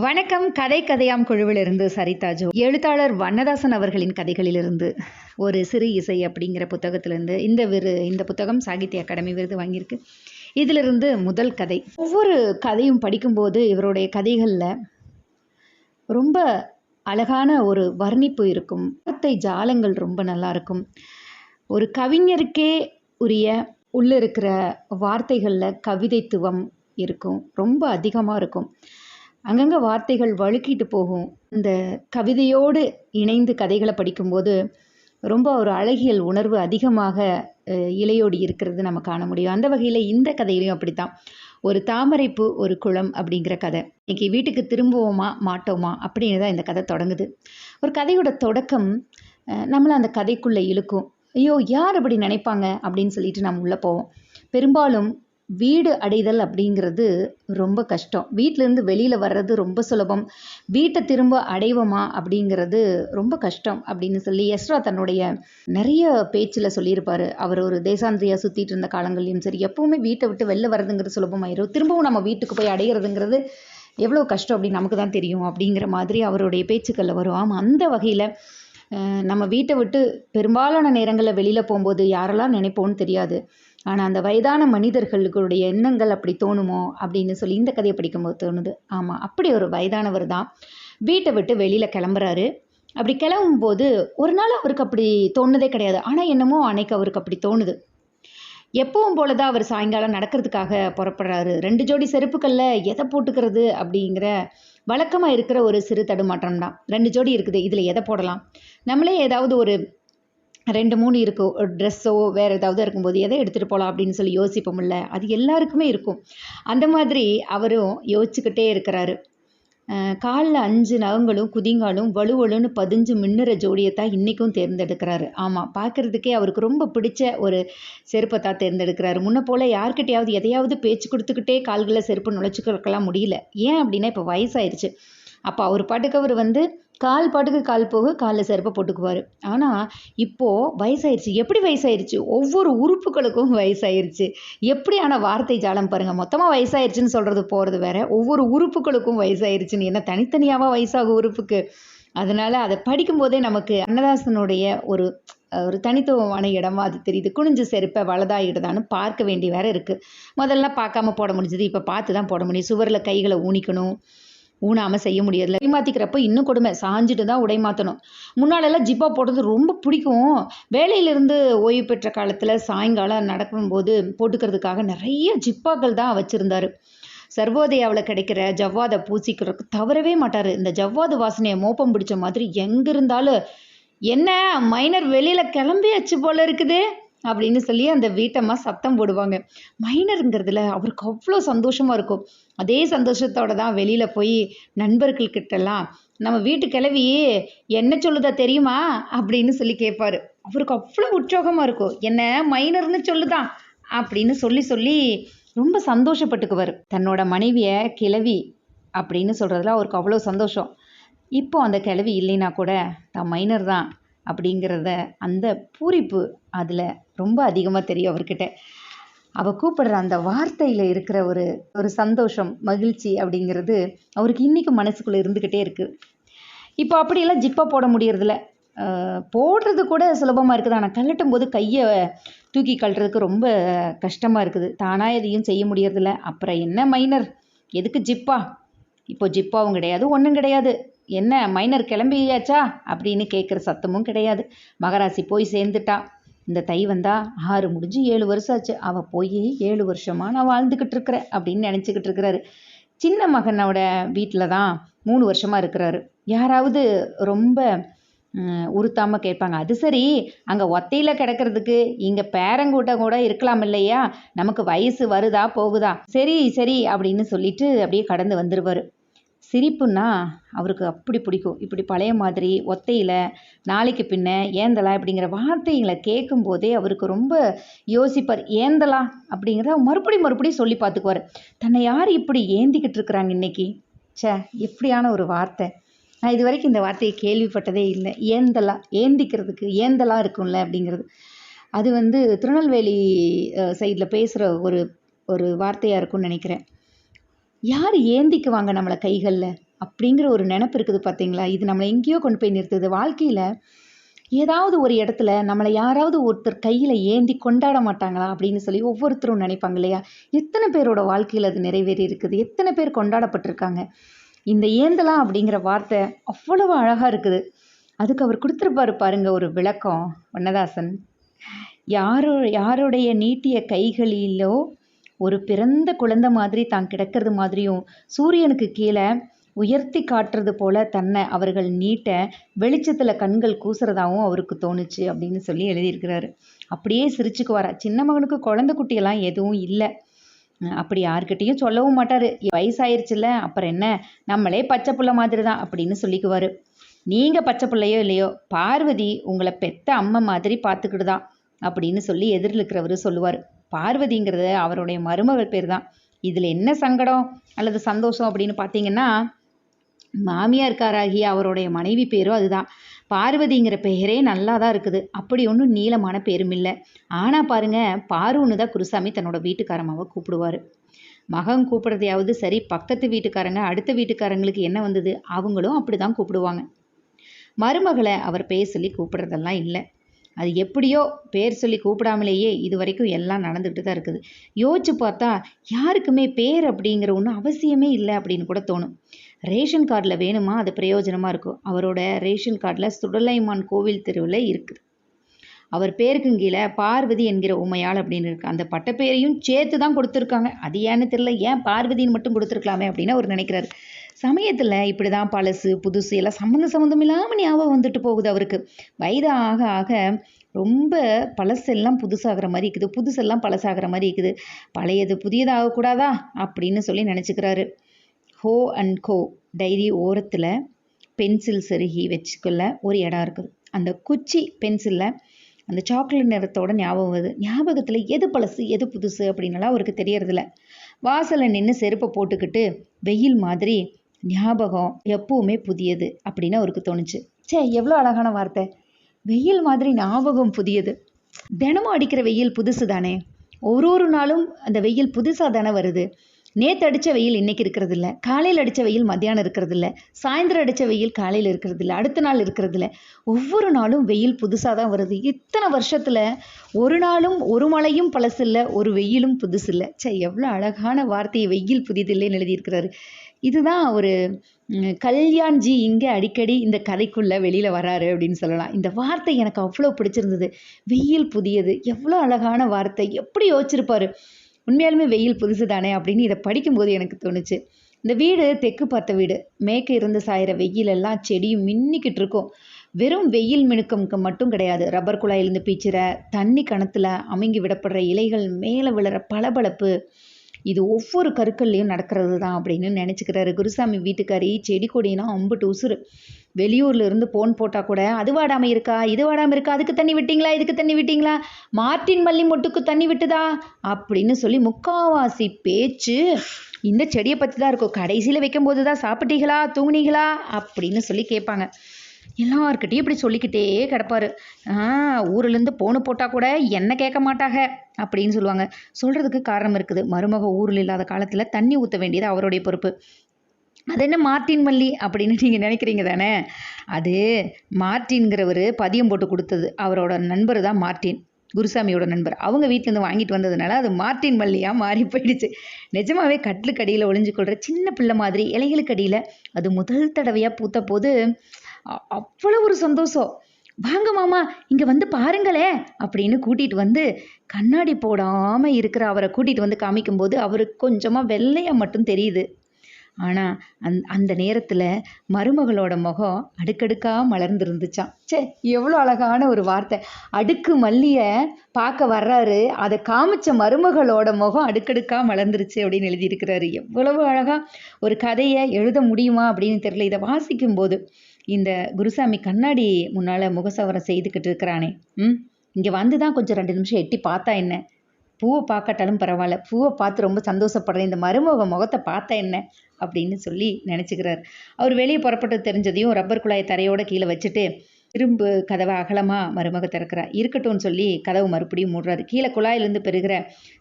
வணக்கம். கதை கதையாம் குழுவிலிருந்து சரிதாஜு எழுத்தாளர் வண்ணதாசன் அவர்களின் கதைகளிலிருந்து ஒரு சிறு இசை அப்படிங்கிற புத்தகத்திலிருந்து இந்த விரு இந்த புத்தகம் சாகித்ய அகாடமி விருது வாங்கியிருக்கு. இதிலிருந்து முதல் கதை. ஒவ்வொரு கதையும் படிக்கும்போது இவருடைய கதைகளில் ரொம்ப அழகான ஒரு வர்ணிப்பு இருக்கும். வார்த்தை ஜாலங்கள் ரொம்ப நல்லா இருக்கும். ஒரு கவிஞருக்கே உரிய உள்ள இருக்கிற வார்த்தைகளில் கவிதைத்துவம் இருக்கும். ரொம்ப அதிகமாக இருக்கும். அங்கங்கே வார்த்தைகள் வழுக்கிட்டு போகும். இந்த கவிதையோடு இணைந்து கதைகளை படிக்கும்போது ரொம்ப ஒரு அழகியல் உணர்வு அதிகமாக அஹ், இலையோடி இருக்கிறது நம்ம காண முடியும். அந்த வகையில் இந்த கதையிலையும் அப்படித்தான். ஒரு தாமரைப்பூ ஒரு குளம் அப்படிங்கிற கதை. இன்னைக்கு வீட்டுக்கு திரும்புவோமா மாட்டோமா அப்படின்னு தான் இந்த கதை தொடங்குது. ஒரு கதையோட தொடக்கம் நம்மளை அந்த கதைக்குள்ளே இழுக்கும். ஐயோ யார் அப்படி நினைப்பாங்க அப்படின்னு சொல்லிட்டு நம்ம உள்ளே போவோம். பெரும்பாலும் வீடு அடைதல் அப்படிங்கிறது ரொம்ப கஷ்டம். வீட்டிலேருந்து வெளியில் வர்றது ரொம்ப சுலபம். வீட்டை திரும்ப அடைவோமா அப்படிங்கிறது ரொம்ப கஷ்டம் அப்படின்னு சொல்லி எஸ்ரா தன்னுடைய நிறைய பேச்சில் சொல்லியிருப்பார். அவர் ஒரு தேசாந்திரியாக சுற்றிட்டு இருந்த காலங்கள்லையும் சரி எப்போவுமே வீட்டை விட்டு வெளில வர்றதுங்கிறது சுலபமாயிரும். திரும்பவும் நம்ம வீட்டுக்கு போய் அடைகிறதுங்கிறது எவ்வளோ கஷ்டம் அப்படின்னு நமக்கு தான் தெரியும் அப்படிங்கிற மாதிரி அவருடைய பேச்சுக்களில் வரும். ஆமாம் அந்த வகையில் நம்ம வீட்டை விட்டு பெரும்பாலான நேரங்களில் வெளியில் போகும்போது யாரெல்லாம் நினைப்போன்னு தெரியாது. ஆனால் அந்த வயதான மனிதர்களுடைய எண்ணங்கள் அப்படி தோணுமோ அப்படின்னு சொல்லி இந்த கதையை படிக்கும்போது தோணுது. ஆமாம் அப்படி ஒரு வயதானவர் தான் வீட்டை விட்டு வெளியில் கிளம்புறாரு. அப்படி கிளம்பும்போது ஒரு நாள் அவருக்கு அப்படி தோணுதே கிடையாது. ஆனால் என்னமோ அன்னைக்கு அவருக்கு அப்படி தோணுது. எப்பவும் போல தான் அவர் சாயங்காலம் நடக்கிறதுக்காக புறப்படுறாரு. ரெண்டு ஜோடி செருப்புக்களில் எதை போட்டுக்கிறது அப்படிங்கிற வழக்கமாக இருக்கிற ஒரு சிறு தடுமாற்றம் தான் ரெண்டு ஜோடி இருக்குது இதில் எதை போடலாம்? நம்மளே ஏதாவது ஒரு ரெண்டு மூணு இருக்கும் ட்ரெஸ்ஸோ வேறு ஏதாவது இருக்கும்போது எதை எடுத்துகிட்டு போகலாம் அப்படின்னு சொல்லி யோசிப்போம்ல? அது எல்லாருக்குமே இருக்கும். அந்த மாதிரி அவரும் யோசிச்சுக்கிட்டே இருக்கிறாரு. காலில் அஞ்சு நகங்களும் குதிங்காலும் வலுவலுன்னு பதிஞ்சு மின்னுற ஜோடியை தான் இன்றைக்கும் தேர்ந்தெடுக்கிறாரு. ஆமாம் பார்க்குறதுக்கே அவருக்கு ரொம்ப பிடிச்ச ஒரு செருப்பை தான் தேர்ந்தெடுக்கிறாரு. முன்ன போல் யார்கிட்டையாவது எதையாவது பேச்சு கொடுத்துக்கிட்டே கால்களில் செருப்பு நுழைச்சிக்கிறக்கலாம் முடியல. ஏன் அப்படின்னா இப்போ வயசாயிருச்சு. அப்போ அவர் பாட்டுக்கு அவர் வந்து கால் பாட்டுக்கு கால் போக காலில் செருப்பை போட்டுக்குவார். ஆனால் இப்போது வயசாயிருச்சு. எப்படி வயசாயிருச்சு? ஒவ்வொரு உறுப்புகளுக்கும் வயசாயிருச்சு. எப்படியான வார்த்தை ஜாலம் பாருங்கள் மொத்தமாக வயசாயிருச்சுன்னு சொல்கிறது போகிறது வேற. ஒவ்வொரு உறுப்புகளுக்கும் வயசாயிருச்சுன்னு. என்ன தனித்தனியாவா வயசாகும் உறுப்புக்கு? அதனால் அதை படிக்கும்போதே நமக்கு அன்னதாசனுடைய ஒரு ஒரு தனித்துவமான இடமா அது தெரியுது. குனிஞ்சு செருப்பை வலதா இடதான்னு பார்க்க வேண்டி வேற இருக்குது முதல்ல பார்க்காம போட முடிஞ்சது. இப்போ பார்த்து தான் போட முடியும். சுவரில் கைகளை ஊனிக்கணும். ஊனாமல் செய்ய முடியல உடை இன்னும் கொடுமை. சாஞ்சிட்டு தான் உடை மாற்றணும் முன்னாலெல்லாம் ஜிப்பா போடுறது ரொம்ப பிடிக்கும். வேலையிலிருந்து ஓய்வு பெற்ற காலத்தில் சாயங்காலம் நடக்கும்போது போட்டுக்கிறதுக்காக நிறைய ஜிப்பாக்கள் தான் வச்சுருந்தாரு. சர்வோதயாவில் கிடைக்கிற ஜவ்வாதை பூசிக்கிறதுக்கு தவறவே மாட்டார். இந்த ஜவ்வாது வாசனையை மோப்பம் பிடிச்ச மாதிரி எங்கே இருந்தாலும் என்ன மைனர் வெளியில் கிளம்பியாச்சு போல இருக்குது! அப்படின்னு சொல்லி அந்த வீட்டம்மா சத்தம் போடுவாங்க. மைனருங்கிறதுல அவருக்கு அவ்வளோ சந்தோஷமாக இருக்கும். அதே சந்தோஷத்தோடு தான் வெளியில் போய் நண்பர்கள்கிட்டலாம் நம்ம வீட்டு கிளவி என்ன சொல்லுதா தெரியுமா? அப்படின்னு சொல்லி கேட்பாரு அவருக்கு அவ்வளோ உற்சாகமாக இருக்கும். என்ன மைனர்னு சொல்லுதான் அப்படின்னு சொல்லி சொல்லி ரொம்ப சந்தோஷப்பட்டுக்குவார். தன்னோட மனைவியை கிளவி அப்படின்னு சொல்கிறதுல அவருக்கு அவ்வளோ சந்தோஷம். இப்போ அந்த கிளவி இல்லைன்னா கூட தான் மைனர் தான் அப்படிங்கிறத அந்த பூரிப்பு அதில் ரொம்ப அதிகமாக தெரியும் அவர்கிட்ட. அவள் கூப்பிடுற அந்த வார்த்தையில் இருக்கிற ஒரு ஒரு சந்தோஷம் மகிழ்ச்சி அப்படிங்கிறது அவருக்கு இன்றைக்கும் மனசுக்குள்ளே இருந்துக்கிட்டே இருக்குது இப்போ அப்படியெல்லாம் ஜிப்பாக போட முடியறதில்ல. போடுறது கூட சுலபமாக இருக்குது. ஆனால் கழட்டும் போது கையை தூக்கி கழட்டுறதுக்கு ரொம்ப கஷ்டமாக இருக்குது. தானாக எதையும் செய்ய முடியறதில்ல. அப்புறம் என்ன மைனர்? எதுக்கு ஜிப்பா? இப்போ ஜிப்பாவும் கிடையாது ஒன்றும் கிடையாது. என்ன மைனர் கிளம்பியாச்சா? அப்படின்னு கேட்குற சத்தமும் கிடையாது. மகராசி போய் சேர்ந்துட்டா. இந்த தை வந்தா ஆறு முடிஞ்சு ஏழு வருஷம் ஆச்சு அவள் போய் ஏழு வருஷமா நான் வாழ்ந்துக்கிட்டு இருக்கிறேன் அப்படின்னு நினச்சிக்கிட்டு இருக்கிறாரு. சின்ன மகனோட வீட்டில் தான் மூணு வருஷமாக இருக்கிறாரு. யாராவது ரொம்ப உறுத்தாமல் கேட்பாங்க. அது சரி அங்கே ஒத்தையில் கிடக்கிறதுக்கு இங்கே பேரங்கூட்டம் கூட இருக்கலாம் இல்லையா? நமக்கு வயசு வருதா போகுதா? சரி சரி அப்படின்னு சொல்லிட்டு அப்படியே கடந்து வந்துடுவார் சிரிப்புன்னா அவருக்கு அப்படி பிடிக்கும். இப்படி பழைய மாதிரி ஒத்தையில் நாளைக்கு பின்ன ஏந்தலா அப்படிங்கிற வார்த்தைகளை கேட்கும்போதே அவருக்கு ரொம்ப யோசிப்பார். ஏந்தலா அப்படிங்கிறத மறுபடி மறுபடியும் சொல்லி பார்த்துக்குவார். தன்னை யார் இப்படி ஏந்திக்கிட்டு இருக்கிறாங்க இன்னைக்கு? ச்சே எப்படியான ஒரு வார்த்தை. நான் இது வரைக்கும் இந்த வார்த்தையை கேள்விப்பட்டதே இல்லை. ஏந்தலா ஏந்திக்கிறதுக்கு ஏந்தலா இருக்கும்ல அப்படிங்கிறது. அது வந்து திருநெல்வேலி சைடில் பேசுகிற ஒரு ஒரு வார்த்தையாக இருக்கும்னு நினைக்கிறேன். யார் ஏந்திக்குவாங்க நம்மளை கைகளில்? அப்படிங்கிற ஒரு நினப்பு இருக்குது பார்த்தீங்களா? இது நம்மளை எங்கேயோ கொண்டு போய் நிறுத்துது. வாழ்க்கையில் ஏதாவது ஒரு இடத்துல நம்மளை யாராவது ஒருத்தர் கையில் ஏந்தி கொண்டாட மாட்டாங்களா? அப்படின்னு சொல்லி ஒவ்வொருத்தரும் நினைப்பாங்க இல்லையா? எத்தனை பேரோட வாழ்க்கையில் அது நிறைவேறி இருக்குது? எத்தனை பேர் கொண்டாடப்பட்டிருக்காங்க? இந்த ஏந்தலாம் அப்படிங்கிற வார்த்தை அவ்வளவு அழகாக இருக்குது. அதுக்கு அவர் கொடுத்துருப்பாரு பாருங்க ஒரு விளக்கம். வண்ணதாசன் யாரோ யாருடைய நீட்டிய கைகளிலோ ஒரு பிறந்த குழந்தை மாதிரி தான் கிடக்கிறது மாதிரியும் சூரியனுக்கு கீழே உயர்த்தி காட்டுறது போல தன்னை அவர்கள் நீட்ட வெளிச்சத்தில் கண்கள் கூசுறதாகவும் அவருக்கு தோணுச்சு அப்படின்னு சொல்லி எழுதியிருக்கிறாரு. அப்படியே சிரிச்சுக்குவாரா. சின்ன மகனுக்கு குழந்தை குட்டியெல்லாம் எதுவும் இல்லை. அப்படி யார்கிட்டயும் சொல்லவும் மாட்டார். வயசாயிருச்சுல்ல அப்புறம் என்ன? நம்மளே பச்சை புள்ள மாதிரி தான் அப்படின்னு சொல்லிக்குவார். நீங்கள் பச்சை பிள்ளையோ இல்லையோ பார்வதி உங்களை பெத்த அம்மா மாதிரி பார்த்துக்கிட்டு தான் அப்படின்னு சொல்லி எதிரில் இருக்கிறவர் சொல்லுவார். பார்வதிங்கிறது அவருடைய மருமகள் பேர் தான் இதில் என்ன சங்கடம் அல்லது சந்தோஷம் அப்படின்னு பார்த்தீங்கன்னா மாமியார்காராகிய அவருடைய மனைவி பேரும் அதுதான். பார்வதிங்கிற பெயரே நல்லா தான் இருக்குது. அப்படி ஒன்றும் நீளமான பேரும் இல்லை. ஆனால் பாருங்க பாருன்னு தான் குருசாமி தன்னோட வீட்டுக்காரமாவை கூப்பிடுவார். மகன் கூப்பிட்றதையாவது சரி பக்கத்து வீட்டுக்காரங்க அடுத்த வீட்டுக்காரங்களுக்கு என்ன வந்தது? அவங்களும் அப்படி தான் கூப்பிடுவாங்க. மருமகளை அவர் பேர் சொல்லி கூப்பிட்றதெல்லாம் இல்லை. அது எப்படியோ பேர் சொல்லி கூப்பிடாமலேயே இது வரைக்கும் எல்லாம் நடந்துக்கிட்டு தான் இருக்குது. யோசிச்சு பார்த்தா யாருக்குமே பேர் அப்படிங்கிற ஒன்றும் அவசியமே இல்லை அப்படின்னு கூட தோணும். ரேஷன் கார்டில் வேணுமா? அது பிரயோஜனமாக இருக்கும் அவரோட ரேஷன் கார்டில் சுடலைமான் கோவில் தெருவில் இருக்குது. அவர் பேருக்கு கீழே பார்வதி என்கிற உமையாள் அப்படின்னு இருக்கு. அந்த பட்டப்பேரையும் சேர்த்து தான் கொடுத்துருக்காங்க. அது ஏன்னு தெரியல. ஏன் பார்வதின்னு மட்டும் கொடுத்துருக்கலாமே அப்படின்னு அவர் நினைக்கிறாரு. சமயத்தில் இப்படி தான் பழசு புதுசு எல்லாம் சம்மந்தம் சம்மந்தம் இல்லாமல் ஞாபகம் வந்துட்டு போகுது அவருக்கு. வயது ஆக ஆக ரொம்ப பழசெல்லாம் புதுசாகிற மாதிரி இருக்குது புதுசெல்லாம் பழசாகிற மாதிரி இருக்குது. பழையது புதியதாகக்கூடாதா? அப்படின்னு சொல்லி நினச்சிக்கிறாரு. ஹோ அண்ட் கோ டைரி ஓரத்தில் பென்சில் செருகி வச்சுக்கொள்ள ஒரு இடம் இருக்குது. அந்த குச்சி பென்சிலில் அந்த சாக்லேட் நிறத்தோட ஞாபகம் வருது. ஞாபகத்தில் எது பழசு எது புதுசு அப்படின்னுலாம் அவருக்கு தெரியறதில்ல. வாசலில் நின்று செருப்பை போட்டுக்கிட்டு வெயில் மாதிரி ஞாபகம் எப்பவுமே புதியது அப்படின்னு அவருக்கு தோணுச்சு. சே எவ்வளோ அழகான வார்த்தை. வெயில் மாதிரி ஞாபகம் புதியது. தினமும் அடிக்கிற வெயில் புதுசு தானே ஒரு ஒரு நாளும் அந்த வெயில் புதுசாக தானே வருது. நேற்று அடித்த வெயில் இன்னைக்கு இருக்கிறது இல்லை காலையில் அடித்த வெயில் மத்தியானம் இருக்கிறது இல்லை சாயந்தரம் அடித்த வெயில் காலையில் இருக்கிறது இல்லை அடுத்த நாள் இருக்கிறது இல்லை ஒவ்வொரு நாளும் வெயில் புதுசாக தான் வருது. இத்தனை வருஷத்தில் ஒரு நாளும் ஒரு மழையும் பழசு இல்லை ஒரு வெயிலும் புதுசு இல்லை. சே எவ்வளோ அழகான வார்த்தையை வெயில் புதிதில்லைன்னு எழுதியிருக்கிறாரு. இதுதான் ஒரு கல்யாண்ஜி இங்கே அடிக்கடி இந்த கதைக்குள்ளே வெளியில் வராரு அப்படின்னு சொல்லலாம். இந்த வார்த்தை எனக்கு அவ்வளோ பிடிச்சிருந்தது. வெயில் புதியது. எவ்வளோ அழகான வார்த்தை. எப்படி யோசிச்சிருப்பாரு? உண்மையாலுமே வெயில் புதுசு தானே அப்படின்னு இதை படிக்கும்போது எனக்கு தோணுச்சு. இந்த வீடு தெற்கு பார்த்த வீடு. மேற்கு இருந்து சாயிற வெயிலெல்லாம் செடியும் மின்னிக்கிட்டு இருக்கும். வெறும் வெயில் மினுக்கம்க்கு மட்டும் கிடையாது. ரப்பர் குழாயிலிருந்து பீச்சிற தண்ணி கணத்தில் அமைங்கி விடப்படுற இலைகள் மேலே விழுற பளபளப்பு. இது ஒவ்வொரு கருக்கள்லையும் நடக்கிறது தான் அப்படின்னு நினச்சிக்கிறாரு. குருசாமி வீட்டுக்காரி செடி கொடினா அம்புட்டு உசுறு. வெளியூர்ல இருந்து போன் போட்டால் கூட அது வாடாமல் இருக்கா? இது வாடாமல் இருக்கா? அதுக்கு தண்ணி விட்டீங்களா? இதுக்கு தண்ணி விட்டீங்களா? மார்ட்டின் மல்லி மொட்டுக்கு தண்ணி விட்டுதா? அப்படின்னு சொல்லி முக்காவாசி பேச்சு இந்த செடியை பற்றி தான் இருக்கும். கடைசியில் வைக்கும்போது தான் சாப்பிட்டீங்களா? தூங்குனீங்களா? அப்படின்னு சொல்லி கேட்பாங்க. எல்லார்கிட்டையும் இப்படி சொல்லிக்கிட்டே கிடப்பாரு. ஆ ஊர்லேருந்து போன போட்டால் கூட என்ன கேட்க மாட்டாங்க அப்படின்னு சொல்லுவாங்க. சொல்கிறதுக்கு காரணம் இருக்குது. மருமக ஊரில் இல்லாத காலத்தில் தண்ணி ஊற்ற வேண்டியது அவருடைய பொறுப்பு. அது என்ன மார்ட்டின் மல்லி அப்படின்னு நீங்கள் நினைக்கிறீங்க தானே? அது மார்ட்டின்கிறவர் பதியம் போட்டு கொடுத்தது. அவரோட நண்பர் தான் மார்ட்டின். குருசாமியோட நண்பர். அவங்க வீட்டிலேருந்து வாங்கிட்டு வந்ததுனால அது மார்ட்டின் மல்லியாக மாறி போயிடுச்சு. நிஜமாவே கட்லுக்கு அடியில் ஒளிஞ்சு கொள்கிற சின்ன பிள்ளை மாதிரி இலைகளுக்கு அடியில் அது முதல் தடவையாக பூத்த போது அவ்வளோ ஒரு சந்தோஷம். வாங்க மாமா இங்கே வந்து பாருங்களே அப்படின்னு கூட்டிகிட்டு வந்து கண்ணாடி போடாமல் இருக்கிற அவரை கூட்டிகிட்டு வந்து காமிக்கும்போது அவருக்கு கொஞ்சமாக வெள்ளையாக மட்டும் தெரியுது. ஆனால் அந் அந்த நேரத்தில் மருமகளோட முகம் அடுக்கடுக்காக மலர்ந்துருந்துச்சாம். ச்சே எவ்வளோ அழகான ஒரு வார்த்தை. அடுக்கு மல்லியை பார்க்க வர்றாரு. அதை காமிச்ச மருமகளோட முகம் அடுக்கடுக்காக மலர்ந்துருச்சு அப்படின்னு எழுதியிருக்கிறாரு. எவ்வளவு அழகாக ஒரு கதையை எழுத முடியுமா அப்படின்னு தெரியல. இதை வாசிக்கும்போது இந்த குருசாமி கண்ணாடி முன்னால் முகசவரம் செய்துக்கிட்டு இருக்கிறானே. ம்? இங்கே வந்து தான் கொஞ்சம் ரெண்டு நிமிஷம் எட்டி பார்த்தா என்ன? பூவை பார்க்கட்டாலும் பரவாயில்ல. பூவை பார்த்து ரொம்ப சந்தோஷப்படுறேன். இந்த மருமக முகத்தை பார்த்தா என்ன? அப்படின்னு சொல்லி நினச்சிக்கிறார். அவர் வெளியே புறப்பட்டு தெரிஞ்சதையும் ரப்பர் குழாயை தரையோட கீழே வச்சுட்டு திரும்ப கதவை அகலமாக மருமக திறக்கிறார் இருக்கட்டும்னு சொல்லி கதவு மறுபடியும் மூடுறாரு. கீழே குழாயிலேருந்து பெருகிற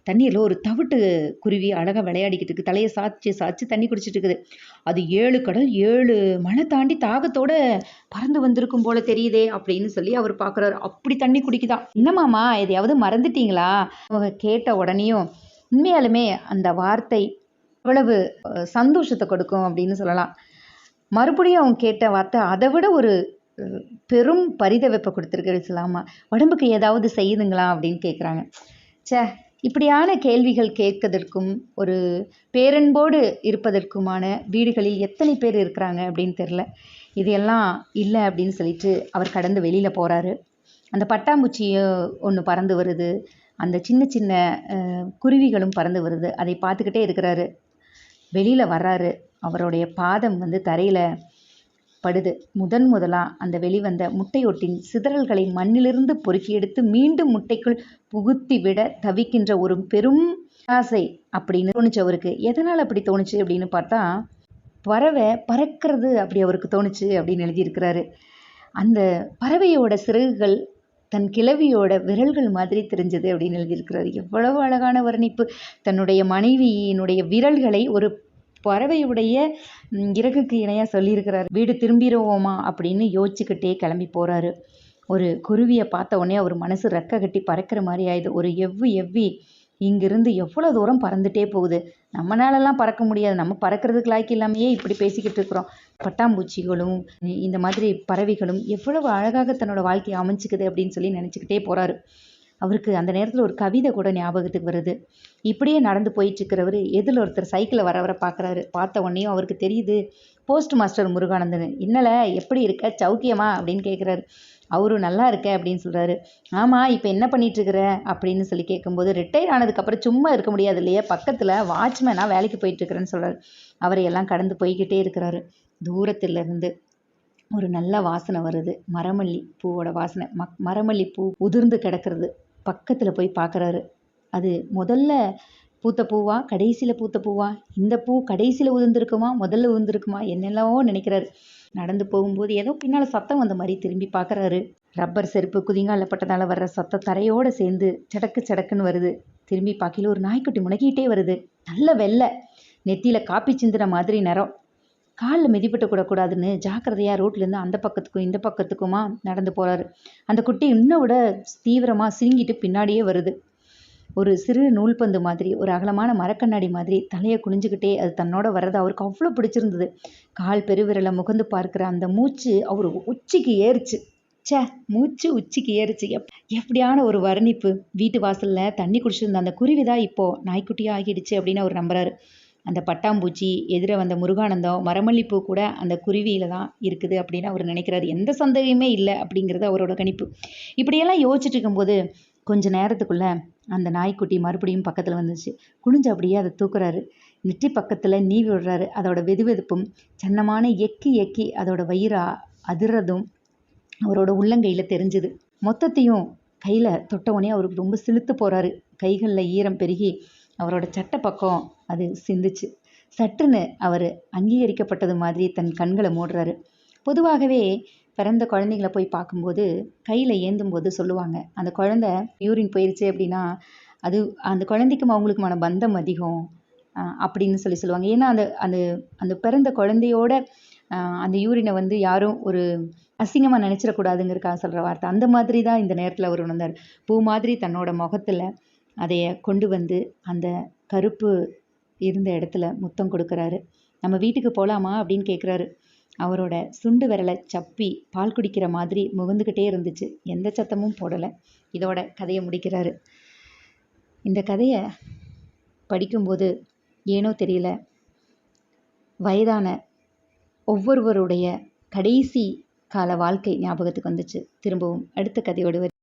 தண்ணியில் ஒரு தவிட்டு குருவி அழகாக விளையாடிக்கிட்டு இருக்கு. தலையை சாய்ச்சி சாய்ச்சி தண்ணி குடிச்சிட்டு இருக்குது. அது ஏழு கடல் ஏழு மலை தாண்டி தாகத்தோட பறந்து வந்திருக்கும் போல தெரியுதே அப்படின்னு சொல்லி அவர் பார்க்குறாரு அப்படி தண்ணி குடிக்குதா. என்னமாமா எதையாவது மறந்துட்டீங்களா? அவங்க கேட்ட உடனேயும் உண்மையாலுமே அந்த வார்த்தை அவ்வளவு சந்தோஷத்தை கொடுக்கும் அப்படின்னு சொல்லலாம். மறுபடியும் அவங்க கேட்ட வார்த்தை அதை விட ஒரு பெரும் பரிதவிப்பை கொடுத்துருக்கு இஸ்லாமா. உடம்புக்கு ஏதாவது செய்யுதுங்களா அப்படின்னு கேட்குறாங்க ச்சே இப்படியான கேள்விகள் கேட்கதற்கும் ஒரு பேரன்போடு இருப்பதற்குமான வீடுகளில் எத்தனை பேர் இருக்கிறாங்க அப்படின்னு தெரில இதையெல்லாம் இல்லை அப்படின்னு சொல்லிட்டு அவர் கடந்து வெளியில் போகிறாரு அந்த பட்டாம்பூச்சியும் ஒன்று பறந்து வருது. அந்த சின்ன சின்ன குருவிகளும் பறந்து வருது. அதை பார்த்துக்கிட்டே இருக்கிறாரு. வெளியில் வர்றாரு. அவருடைய பாதம் வந்து தரையில் படுது. முதன் முதலாக அந்த வெளிவந்த முட்டையொட்டின் சிதறல்களை மண்ணிலிருந்து பொறுக்கி எடுத்து மீண்டும் முட்டைக்குள் புகுத்தி விட தவிக்கின்ற ஒரு பெரும் ஆசை அப்படின்னு தோணுச்சு அவருக்கு. எதனால் அப்படி தோணுச்சு அப்படின்னு பார்த்தா பறவை பறக்கிறது அப்படி அவருக்கு தோணுச்சு அப்படின்னு எழுதியிருக்கிறாரு. அந்த பறவையோட சிறகுகள் தன் கிழவியோட விரல்கள் மாதிரி தெரிஞ்சது அப்படின்னு எழுதியிருக்கிறாரு. எவ்வளவு அழகான வர்ணிப்பு. தன்னுடைய மனைவியினுடைய விரல்களை ஒரு பறவையுடைய இறகுக்கு இணையாக சொல்லியிருக்கிறார். வீடு திரும்பிடுவோமா? அப்படின்னு யோசிச்சுக்கிட்டே கிளம்பி போகிறாரு ஒரு குருவியை பார்த்த உடனே அவர் மனசு ரெக்க கட்டி பறக்கிற மாதிரி ஆயிடுது. ஒரு எவ்வி எவ்வி இங்கிருந்து எவ்வளோ தூரம் பறந்துட்டே போகுது. நம்மளாலலாம் பறக்க முடியாது. நம்ம பறக்கிறதுக்கு லாய்க்கு இல்லாமையே இப்படி பேசிக்கிட்டு இருக்கிறோம். பட்டாம்பூச்சிகளும் இந்த மாதிரி பறவைகளும் எவ்வளவு அழகாக தன்னோட வாழ்க்கையை அமைச்சுக்குது அப்படின்னு சொல்லி நினச்சிக்கிட்டே போகிறாரு அவருக்கு அந்த நேரத்தில் ஒரு கவிதை கூட ஞாபகத்துக்கு வருது. இப்படியே நடந்து போயிட்டுருக்கிறவர் எதில் ஒருத்தர் சைக்கிளில் வரவரை பார்க்குறாரு பார்த்த உடனேயும் அவருக்கு தெரியுது போஸ்ட் மாஸ்டர் முருகானந்தன் இன்னலை எப்படி இருக்க? சௌக்கியமா? அப்படின்னு கேட்குறாரு அவரும் நல்லா இருக்க அப்படின்னு சொல்கிறாரு ஆமாம் இப்போ என்ன பண்ணிகிட்ருக்குற இருக்கிற அப்படின்னு சொல்லி கேட்கும்போது ரிட்டையர் ஆனதுக்கப்புறம் சும்மா இருக்க முடியாது இல்லையா பக்கத்தில் வாட்ச்மேனாக வேலைக்கு போயிட்டுருக்குறேன்னு சொல்கிறார் சொல்கிறாரு எல்லாம் கடந்து போய்கிட்டே இருக்கிறாரு. தூரத்துலேருந்து ஒரு நல்ல வாசனை வருது. மரமல்லி பூவோட வாசனை. மக் மரமல்லி பூ உதிர்ந்து கிடக்கிறது. பக்கத்தில் போய் பார்க்குறாரு அது முதல்ல பூத்த பூவா? கடைசியில் பூத்த பூவா? இந்த பூ கடைசியில் உதிர்ந்துருக்குமா? முதல்ல உதிர்ந்துருக்குமா? என்னெல்லாமோ நினைக்கிறாரு. நடந்து போகும்போது ஏதோ பின்னால் சத்தம் வந்த மாதிரி திரும்பி பார்க்குறாரு ரப்பர் செருப்பு குதிங்காலில் பட்டதால் வர்ற சத்தம் தரையோடு சேர்ந்து சடக்கு சடக்குன்னு வருது. திரும்பி பார்க்கல ஒரு நாய்க்குட்டி முனகிட்டே வருது. நல்ல வெள்ளை. நெத்தியில் காப்பி சிந்துன மாதிரி நிறம். காலில் மிதிப்பட்டு கூடக்கூடாதுன்னு ஜாக்கிரதையாக ரோட்லேருந்து அந்த பக்கத்துக்கும் இந்த பக்கத்துக்குமா நடந்து போகிறாரு அந்த குட்டி இன்னும் விட தீவிரமாக சிரிங்கிட்டு பின்னாடியே வருது. ஒரு சிறு நூல்பந்து மாதிரி ஒரு அகலமான மரக்கண்ணாடி மாதிரி தலையை குனிஞ்சுக்கிட்டே அது தன்னோட வர்றது அவருக்கு அவ்வளோ பிடிச்சிருந்தது. கால் பெருவிரலை முகந்து பார்க்குற அந்த மூச்சு அவர் உச்சிக்கு ஏறிச்சு. ச்சே மூச்சு உச்சிக்கு ஏறிச்சு. எப் எப்படியான ஒரு வர்ணிப்பு. வீட்டு வாசலில் தண்ணி குடிச்சிருந்த அந்த குருவி தான் இப்போது நாய்க்குட்டியாக ஆகிடுச்சு அப்படின்னு அவர் நம்புறாரு. அந்த பட்டாம்பூச்சி எதிர வந்த முருகானந்தம் மரமல்லிப்பூ கூட அந்த குருவியில தான் இருக்குது அப்படின்னு அவர் நினைக்கிறாரு. எந்த சந்தேகமே இல்லை அப்படிங்கிறது அவரோட கணிப்பு. இப்படியெல்லாம் யோசிச்சுட்டு இருக்கும்போது கொஞ்ச நேரத்துக்குள்ள அந்த நாய்க்குட்டி மறுபடியும் பக்கத்தில் வந்துச்சு. குனிஞ்சு அப்படியே அதை தூக்குறாரு. நெற்றி பக்கத்தில் நீவி விடுறாரு. அதோட வெதுவெதுப்பும் சன்னமான எக்கி எக்கி அதோட வயிறா அதிர்றதும் அவரோட உள்ளங்கையில் தெரிஞ்சுது. மொத்தத்தையும் கையில் தொட்டவுடனே அவருக்கு ரொம்ப சிலுத்து போகிறாரு கைகளில் ஈரம் பெருகி அவரோட சட்டை பக்கம் அது சிந்துச்சு. சட்டுன்னு அவர் அங்கீகரிக்கப்பட்டது மாதிரி தன் கண்களை மூடுறாரு. பொதுவாகவே பிறந்த குழந்தைங்கள போய் பார்க்கும்போது கையில் ஏந்தும்போது சொல்லுவாங்க அந்த குழந்தை யூரின் போயிருச்சு அப்படின்னா அது அந்த குழந்தைக்கும் அவங்களுக்குமான பந்தம் அதிகம் அப்படின்னு சொல்லி சொல்லுவாங்க. ஏன்னா அந்த அந்த அந்த பிறந்த குழந்தையோட அந்த யூரினை வந்து யாரும் ஒரு அசிங்கமாக நினச்சிடக்கூடாதுங்கிறக்காக சொல்கிற வார்த்தை. அந்த மாதிரி தான் இந்த நேரத்தில் அவர் உணர்ந்தார். பூ மாதிரி தன்னோட முகத்தில் அதைய கொண்டு வந்து அந்த கருப்பு இருந்த இடத்துல முத்தம் கொடுக்குறாரு. நம்ம வீட்டுக்கு போகலாமா அப்படின்னு கேட்குறாரு அவரோட சுண்டு விரலை சப்பி பால் குடிக்கிற மாதிரி முகந்துக்கிட்டே இருந்துச்சு. எந்த சத்தமும் போடலை. இதோட கதையை முடிக்கிறாரு. இந்த கதையை படிக்கும்போது ஏனோ தெரியல. வயதான ஒவ்வொருவருடைய கடைசி கால வாழ்க்கை ஞாபகத்துக்கு வந்துச்சு. திரும்பவும் அடுத்த கதையோடு